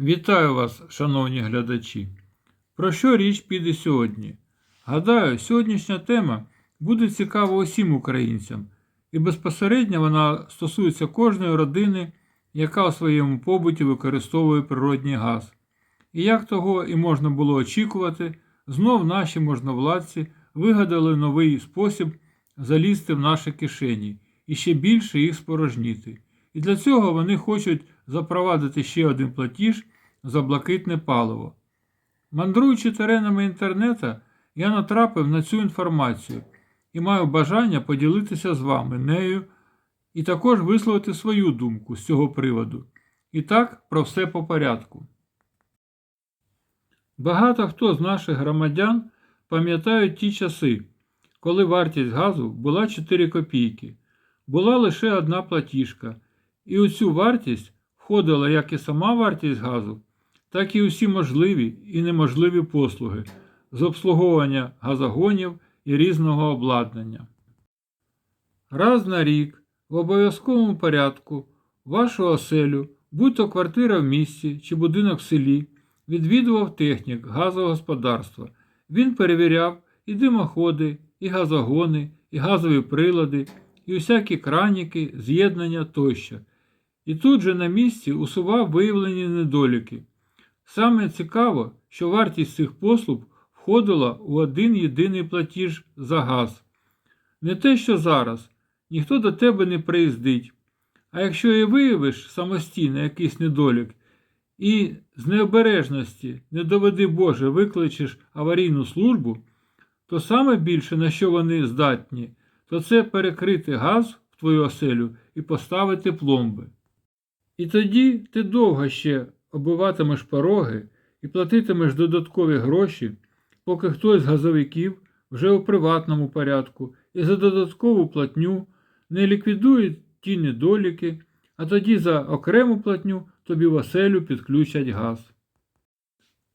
Вітаю вас, шановні глядачі. Про що річ піде сьогодні? Гадаю, сьогоднішня тема буде цікава усім українцям, і безпосередньо вона стосується кожної родини, яка у своєму побуті використовує природній газ. І як того і можна було очікувати, знов наші можновладці вигадали новий спосіб залізти в наші кишені і ще більше їх спорожніти. І для цього вони хочуть запровадити ще один платіж за блакитне паливо. Мандруючи теренами інтернету, я натрапив на цю інформацію і маю бажання поділитися з вами нею і також висловити свою думку з цього приводу. І так, про все по порядку. Багато хто з наших громадян пам'ятають ті часи, коли вартість газу була 4 копійки, була лише одна платіжка, і у цю вартість входила як і сама вартість газу, так і усі можливі і неможливі послуги з обслуговування газогонів і різного обладнання. Раз на рік в обов'язковому порядку вашу оселю, будь то квартира в місті чи будинок в селі, відвідував технік газогосподарства. Він перевіряв і димоходи, і газогони, і газові прилади, і усякі краніки, з'єднання тощо. І тут же на місці усував виявлені недоліки. Саме цікаво, що вартість цих послуг входила у один єдиний платіж за газ. Не те, що зараз, ніхто до тебе не приїздить. А якщо і виявиш самостійно якийсь недолік, і з необережності, не доведи Боже, викличеш аварійну службу, то саме більше на що вони здатні, то це перекрити газ в твою оселю і поставити пломби. І тоді ти довго ще оббиватимеш пороги і платитимеш додаткові гроші, поки хтось з газовиків вже у приватному порядку і за додаткову платню не ліквідує ті недоліки, а тоді за окрему платню тобі в оселю підключать газ.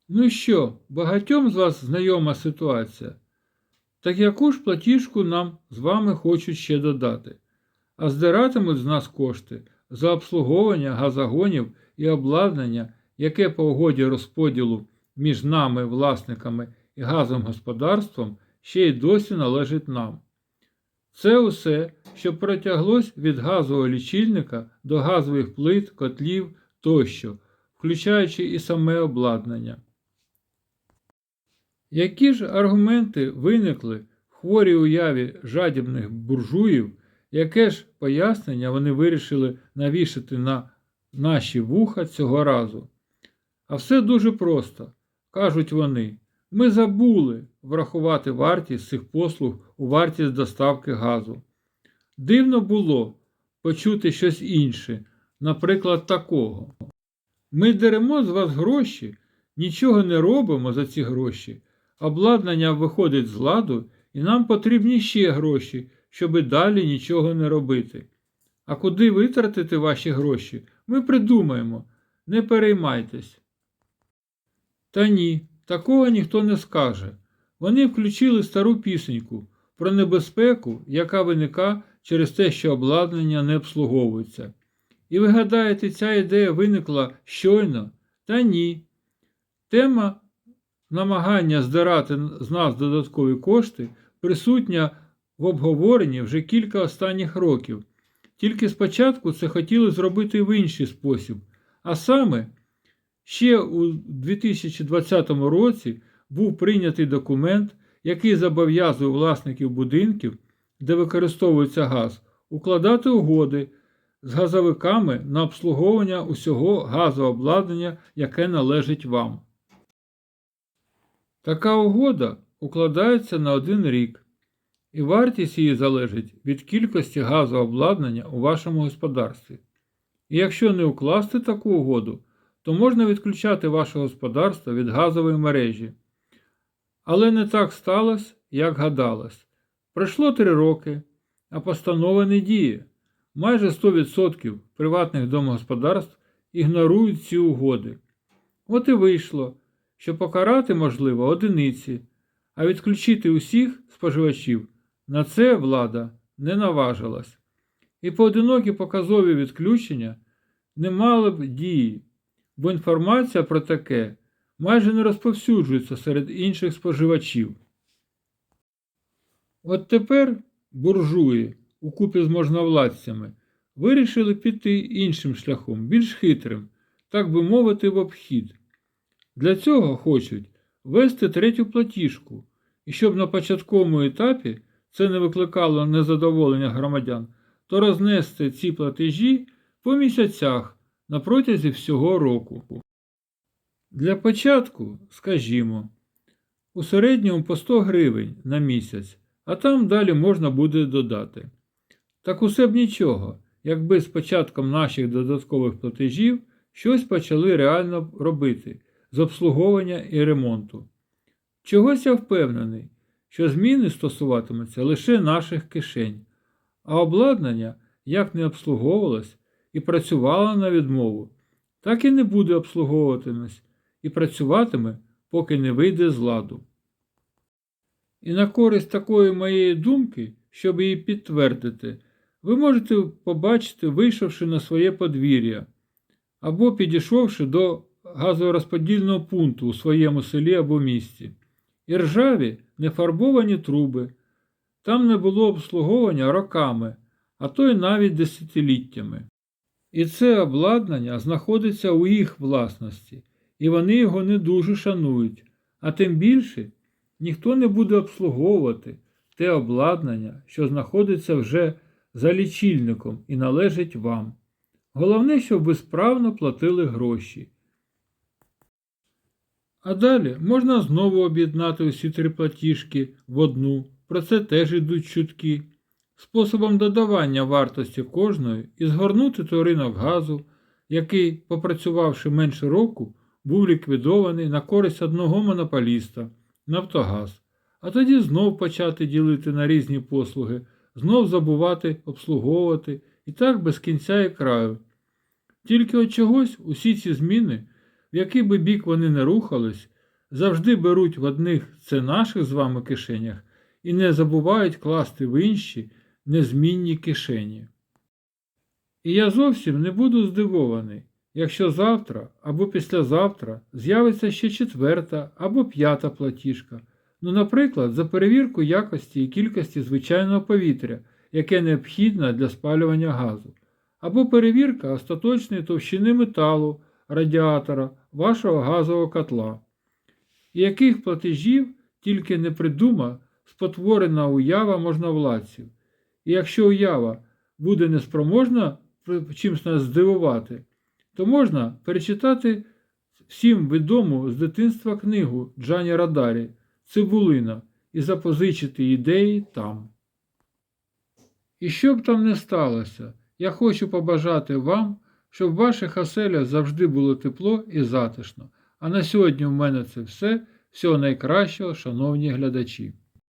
Ну що, багатьом з вас знайома ситуація? Так яку ж платіжку нам з вами хочуть ще додати, а здиратимуть з нас кошти за обслуговування газогонів і обладнання, яке по угоді розподілу між нами, власниками і газовим господарством ще й досі належить нам. Це усе, що протяглось від газового лічильника до газових плит, котлів тощо, включаючи і саме обладнання. Які ж аргументи виникли в хворій уяві жадібних буржуїв, яке ж пояснення вони вирішили навішати на наші вуха цього разу? А все дуже просто, кажуть вони. Ми забули врахувати вартість цих послуг у вартість доставки газу. Дивно було почути щось інше, наприклад, такого. Ми деремо з вас гроші, нічого не робимо за ці гроші, обладнання виходить з ладу, і нам потрібні ще гроші, щоби далі нічого не робити. А куди витратити ваші гроші, ми придумаємо, не переймайтесь. Та ні, такого ніхто не скаже. Вони включили стару пісеньку про небезпеку, яка виника через те, що обладнання не обслуговується. І ви гадаєте, ця ідея виникла щойно? Та ні. Тема намагання здирати з нас додаткові кошти присутня в обговоренні вже кілька останніх років. Тільки спочатку це хотіли зробити в інший спосіб. А саме, ще у 2020 році був прийнятий документ, який зобов'язує власників будинків, де використовується газ, укладати угоди з газовиками на обслуговування усього газообладнання, яке належить вам. Така угода укладається на один рік, і вартість її залежить від кількості газообладнання у вашому господарстві. І якщо не укласти таку угоду, то можна відключати ваше господарство від газової мережі. Але не так сталося, як гадалось. Пройшло три роки, а постанова не діє. Майже 100% приватних домогосподарств ігнорують ці угоди. От і вийшло, що покарати можливо одиниці, а відключити усіх споживачів на це влада не наважилась. І поодинокі показові відключення не мали б дії, бо інформація про таке майже не розповсюджується серед інших споживачів. От тепер буржуї укупі з можновладцями вирішили піти іншим шляхом, більш хитрим, так би мовити, в обхід. Для цього хочуть ввести третю платіжку, і щоб на початковому етапі це не викликало незадоволення громадян, то рознести ці платежі по місяцях на протязі всього року. Для початку, скажімо, у середньому по 100 гривень на місяць, а там далі можна буде додати. Так усе б нічого, якби з початком наших додаткових платежів щось почали реально робити з обслуговування і ремонту. Чогось я впевнений, що зміни стосуватимуться лише наших кишень, а обладнання як не обслуговувалось і працювало на відмову, так і не буде обслуговуватимось і працюватиме, поки не вийде з ладу. І на користь такої моєї думки, щоб її підтвердити, ви можете побачити, вийшовши на своє подвір'я або підійшовши до газорозподільного пункту у своєму селі або місті. І ржаві нефарбовані труби. Там не було обслуговування роками, а то й навіть десятиліттями. І це обладнання знаходиться у їх власності, і вони його не дуже шанують, а тим більше ніхто не буде обслуговувати те обладнання, що знаходиться вже за лічильником і належить вам. Головне, щоб ви справно платили гроші. А далі можна знову об'єднати усі три платіжки в одну, про це теж йдуть чутки, способом додавання вартості кожної і згорнути той ринок газу, який, попрацювавши менше року, був ліквідований на користь одного монополіста Нафтогаз, а тоді знов почати ділити на різні послуги, знов забувати обслуговувати і так без кінця і краю. Тільки от чогось усі ці зміни в який би бік вони не рухались, завжди беруть в одних це наших з вами кишенях і не забувають класти в інші незмінні кишені. І я зовсім не буду здивований, якщо завтра або післязавтра з'явиться ще четверта або п'ята платіжка, ну, наприклад, за перевірку якості і кількості звичайного повітря, яке необхідне для спалювання газу, або перевірка остаточної товщини металу радіатора вашого газового котла. І яких платежів тільки не придума спотворена уява можновладців. І якщо уява буде неспроможна чимось нас здивувати, то можна перечитати всім відому з дитинства книгу Джані Радарі Цибулина і запозичити ідеї там. І що б там не сталося, я хочу побажати вам щоб в ваших оселях завжди було тепло і затишно. А на сьогодні в мене це все. Всього найкращого, шановні глядачі.